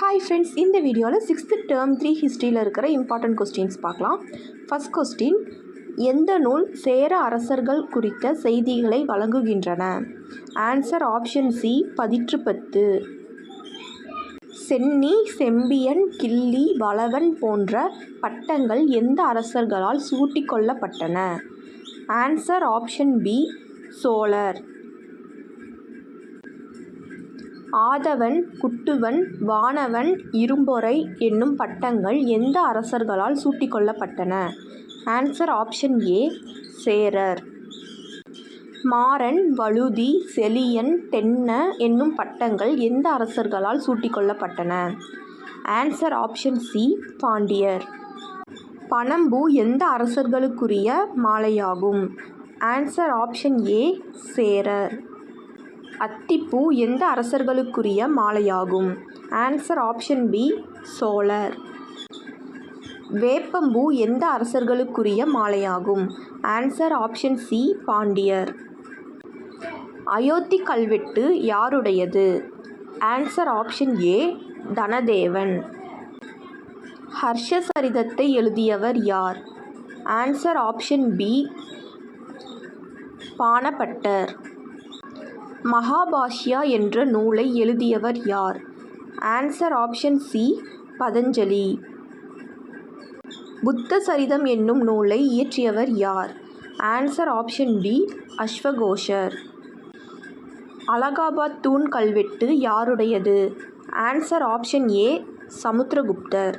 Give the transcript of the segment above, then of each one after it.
Hi friends இந்த வீடியோவில் sixth term three ஹிஸ்ட்ரியில் இருக்கிற இம்பார்ட்டன்ட் கொஸ்டின்ஸ் பார்க்கலாம். ஃபஸ்ட் கொஸ்டின் எந்த நூல் சேர அரசர்கள் குறித்த செய்திகளை வழங்குகின்றன? ஆன்சர் ஆப்ஷன் சி பதிற்று பத்து சென்னி செம்பியன் கிள்ளி வளவன் போன்ற பட்டங்கள் எந்த அரசர்களால் சூட்டிக்கொள்ளப்பட்டன ஆன்சர் ஆப்ஷன் பி சோழர். ஆதவன் குட்டுவன் வானவன் இரும்பொறை என்னும் பட்டங்கள் எந்த அரசர்களால் சூட்டிக்கொள்ளப்பட்டன? ஆன்சர் ஆப்ஷன் ஏ சேரர். மாறன் வழுதி செலியன் தென்ன என்னும் பட்டங்கள் எந்த அரசர்களால் சூட்டிக்கொள்ளப்பட்டன? ஆன்சர் ஆப்ஷன் சி பாண்டியர். பனம்பூ எந்த அரசர்களுக்குரிய மாலையாகும்? ஆன்சர் ஆப்ஷன் ஏ சேரர். அத்திப்பூ எந்த அரசர்களுக்குரிய மாலையாகும்? ஆன்சர் ஆப்ஷன் பி சோழர். வேப்பம்பூ எந்த அரசர்களுக்குரிய மாலையாகும்? ஆன்சர் ஆப்ஷன் சி பாண்டியர். அயோத்தி கல்வெட்டு யாருடையது? Answer option A தனதேவன். ஹர்ஷசரிதத்தை எழுதியவர் யார்? ஆன்சர் ஆப்ஷன் பி பாணப்பட்டர். மகாபாஷ்யா என்ற நூலை எழுதியவர் யார்? Answer option C Patanjali. Buddha Charitam என்னும் நூலை இயற்றியவர் யார்? ஆன்சர் ஆப்ஷன் பி அஸ்வகோஷர். அலகாபாத் தூண் கல்வெட்டு யாருடையது? ஆன்சர் ஆப்ஷன் ஏ சமுத்திரகுப்தர்.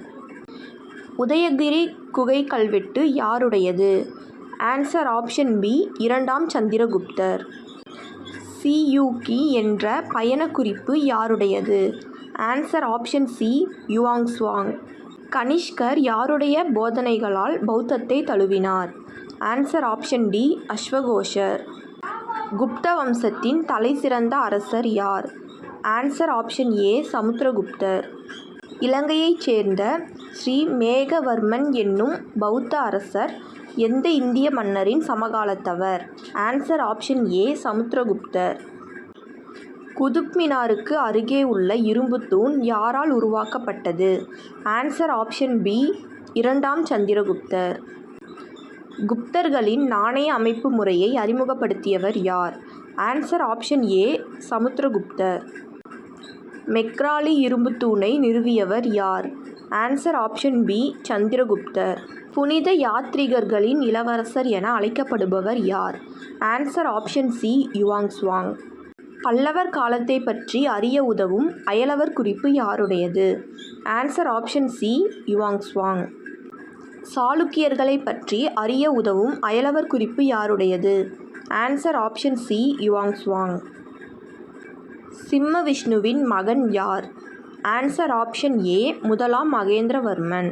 உதயகிரி குகை கல்வெட்டு யாருடையது? ஆன்சர் ஆப்ஷன் பி இரண்டாம் சந்திரகுப்தர். சியூகி என்ற பயணக் குறிப்பு யாருடையது? Answer option C Yuan Chwang கனிஷ்கர் யாருடைய போதனைகளால் பௌத்தத்தை தழுவினார்? ஆன்சர் ஆப்ஷன் டி அஸ்வகோஷர். குப்த வம்சத்தின் தலைசிறந்த அரசர் யார்? Answer option A சமுத்திரகுப்தர். இலங்கையைச் சேர்ந்த ஸ்ரீ மேகவர்மன் என்னும் பௌத்த அரசர் எந்த இந்திய மன்னரின் சமகாலத்தவர்? ஆன்சர் ஆப்ஷன் ஏ சமுத்திரகுப்தர். குதுப் மினாருக்கு அருகே உள்ள இரும்பு தூண் யாரால் உருவாக்கப்பட்டது? ஆன்சர் ஆப்ஷன் பி இரண்டாம் சந்திரகுப்தர். குப்தர்களின் நாணய அமைப்பு முறையை அறிமுகப்படுத்தியவர் யார்? Answer option A சமுத்திரகுப்தர். மெக்ராலி இரும்பு தூணை நிறுவியவர் யார்? ஆன்சர் ஆப்ஷன் பி சந்திரகுப்தர் புனித யாத்ரீகர்களின் இளவரசர் என அழைக்கப்படுபவர் யார்? Answer option C Yuan Chwang பல்லவர் காலத்தை பற்றி அறிய உதவும் அயலவர் குறிப்பு யாருடையது? Answer option C Yuan Chwang சாளுக்கியர்களை பற்றி அறிய உதவும் அயலவர் குறிப்பு யாருடையது? ஆன்சர் ஆப்ஷன் சி யுவாங்ஸ்வாங் சிம்ம விஷ்ணுவின் மகன் யார்? ஆன்சர் ஆப்ஷன் ஏ முதலாம் மகேந்திரவர்மன்.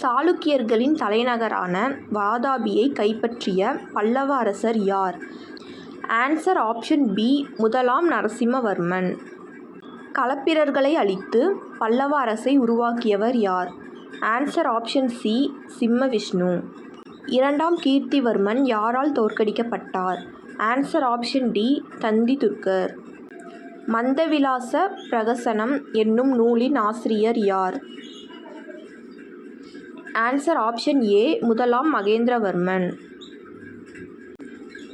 சாளுக்கியர்களின் தலைநகரான வாதாபியை கைப்பற்றிய பல்லவ அரசர் யார்? ஆன்சர் ஆப்ஷன் பி முதலாம் நரசிம்மவர்மன். களப்பிரர்களை அழித்து பல்லவ அரசை உருவாக்கியவர் யார்? ஆன்சர் ஆப்ஷன் சி சிம்ம விஷ்ணு இரண்டாம் கீர்த்திவர்மன் யாரால் தோற்கடிக்கப்பட்டார்? ஆன்சர் ஆப்ஷன் டி தந்தி துர்க்கர் மந்தவிலாச பிரகசனம் என்னும் நூலின் ஆசிரியர் யார்? ஆன்சர் ஆப்ஷன் ஏ முதலாம் மகேந்திரவர்மன்.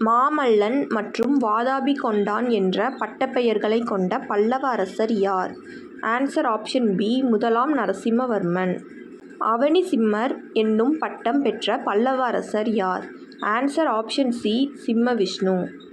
மாமல்லன் மற்றும் வாதாபி கொண்டான் என்ற பட்டப்பெயர்களை கொண்ட பல்லவ அரசர் யார்? ஆன்சர் ஆப்ஷன் பி முதலாம் நரசிம்மவர்மன். அவனி சிம்மர் என்னும் பட்டம் பெற்ற பல்லவ அரசர் யார்? ஆன்சர் ஆப்ஷன் சி சிம்ம விஷ்ணு